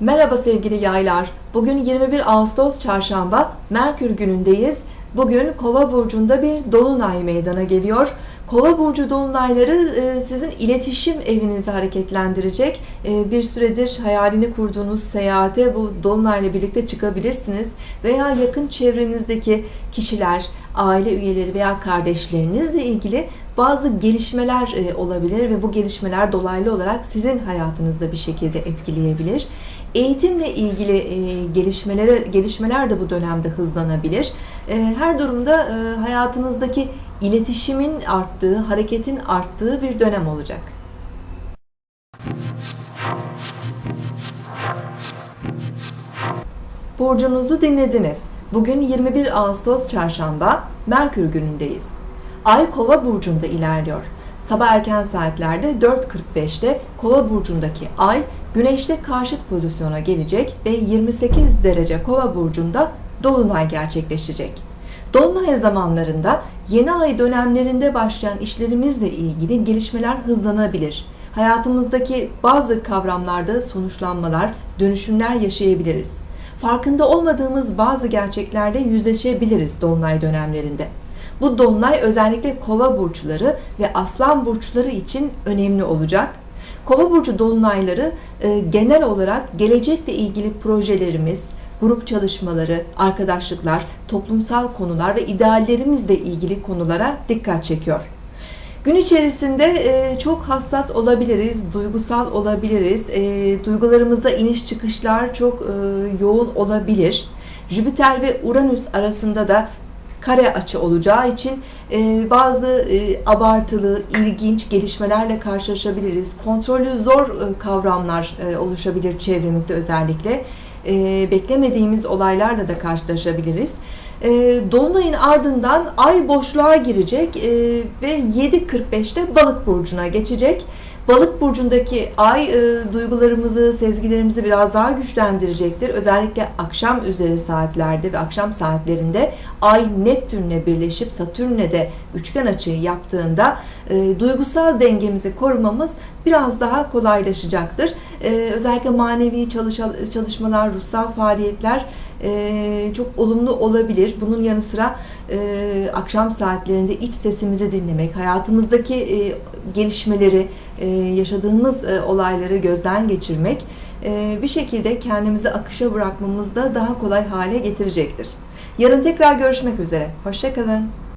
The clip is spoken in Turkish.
Merhaba sevgili yaylar. Bugün 21 Ağustos Çarşamba, Merkür günündeyiz. Bugün Kova burcunda bir dolunay meydana geliyor. Kova burcu dolunayları e, sizin iletişim evinizi hareketlendirecek. E, bir süredir hayalini kurduğunuz seyahate bu dolunayla birlikte çıkabilirsiniz veya yakın çevrenizdeki kişiler, aile üyeleri veya kardeşlerinizle ilgili bazı gelişmeler e, olabilir ve bu gelişmeler dolaylı olarak sizin hayatınızda bir şekilde etkileyebilir. Eğitimle ilgili e, gelişmelere gelişmeler de bu dönemde hızlanabilir. E, her durumda e, hayatınızdaki iletişimin arttığı, hareketin arttığı bir dönem olacak. Burcunuzu dinlediniz. Bugün 21 Ağustos Çarşamba, Merkür günündeyiz. Ay Kova burcunda ilerliyor. Sabah erken saatlerde 4.45'te Kova burcundaki Ay Güneş'le karşıt pozisyona gelecek ve 28 derece Kova burcunda dolunay gerçekleşecek. Dolunay zamanlarında yeni ay dönemlerinde başlayan işlerimizle ilgili gelişmeler hızlanabilir. Hayatımızdaki bazı kavramlarda sonuçlanmalar, dönüşümler yaşayabiliriz. Farkında olmadığımız bazı gerçeklerle yüzleşebiliriz dolunay dönemlerinde. Bu dolunay özellikle kova burçları ve aslan burçları için önemli olacak. Kova burcu dolunayları e, genel olarak gelecekle ilgili projelerimiz, grup çalışmaları, arkadaşlıklar, toplumsal konular ve ideallerimizle ilgili konulara dikkat çekiyor. Gün içerisinde e, çok hassas olabiliriz, duygusal olabiliriz. E, duygularımızda iniş çıkışlar çok yoğun olabilir. Jüpiter ve Uranüs arasında da kare açı olacağı için e, bazı e, abartılı, ilginç gelişmelerle karşılaşabiliriz. Kontrolü zor e, kavramlar oluşabilir çevremizde özellikle. Beklemediğimiz olaylarla da karşılaşabiliriz. Dolunayın ardından ay boşluğa girecek ve 7.45'te balık burcuna geçecek. Balık burcundaki ay e, duygularımızı, sezgilerimizi biraz daha güçlendirecektir. Özellikle akşam üzeri saatlerde ve akşam saatlerinde ay Neptünle birleşip Satürn'le de üçgen açıyı yaptığında e, duygusal dengemizi korumamız biraz daha kolaylaşacaktır. E, özellikle manevi çalış çalışmalar, ruhsal faaliyetler e, çok olumlu olabilir. Bunun yanı sıra e, akşam saatlerinde iç sesimizi dinlemek, hayatımızdaki e, gelişmeleri, yaşadığımız olayları gözden geçirmek bir şekilde kendimizi akışa bırakmamızda daha kolay hale getirecektir. Yarın tekrar görüşmek üzere. Hoşçakalın.